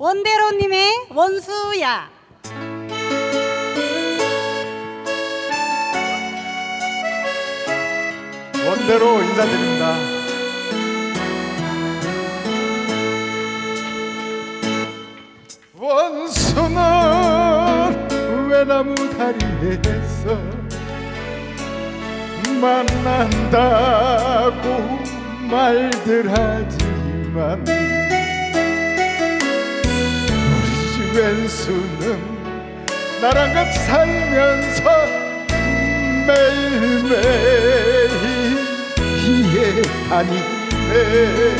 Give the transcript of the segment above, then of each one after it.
원대로님의 원수야. 원대로 인사드립니다. 원수는 외나무 다리에서 만난다고 말들 하지만 왼수는 나랑 같이 살면서 매일매일 이해 다니네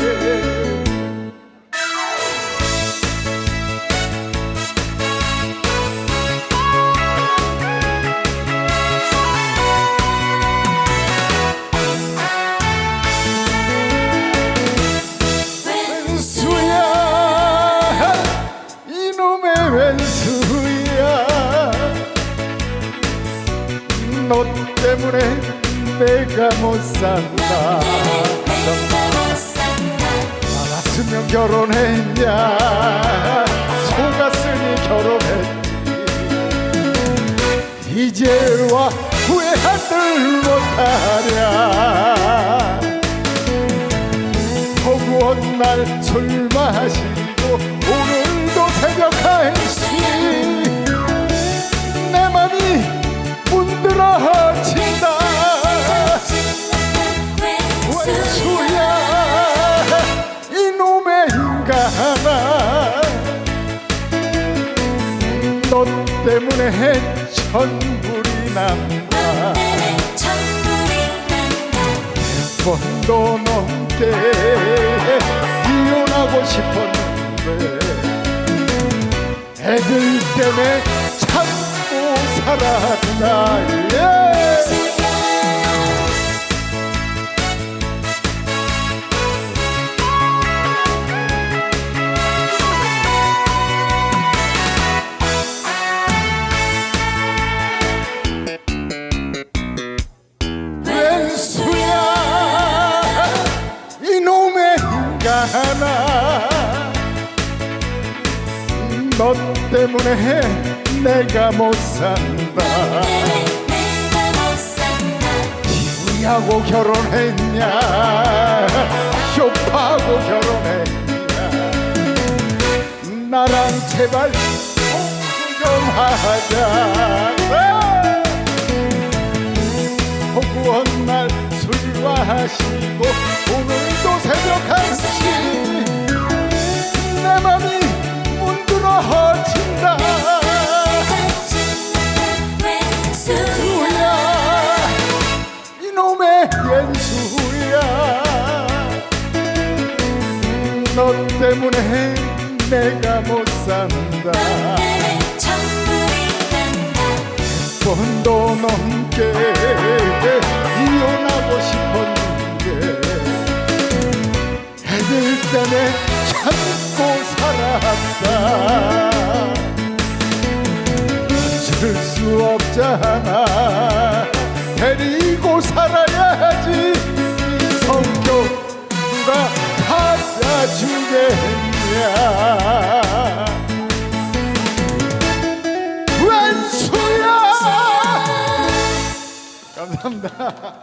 너 때문에 내가 못 산다. 알았으면 결혼했냐? 속았으니 결혼했지 이제와 후회한들 못하랴. 허구한 날 술 마시고 오늘도 새벽 1시 때문에 천불이 난다. 번도 넘게 이혼하고 싶었는데 애들 때문에 참고 살았다. 예. 인간아 너 때문에 내가 못 산다. 이하고 결혼했냐? 쇼파하고 결혼했냐? 나랑 제발 공부 좀 하자. 허구한 날 술 마시고 오늘 너 때문에 내가 못 산다. 번도 넘게 이혼하고 싶었는데 애들 때문에 참고 살았다. 어쩔 수 없잖아. 데리고 살아야지. 이 성격 왼수야? 감사합니다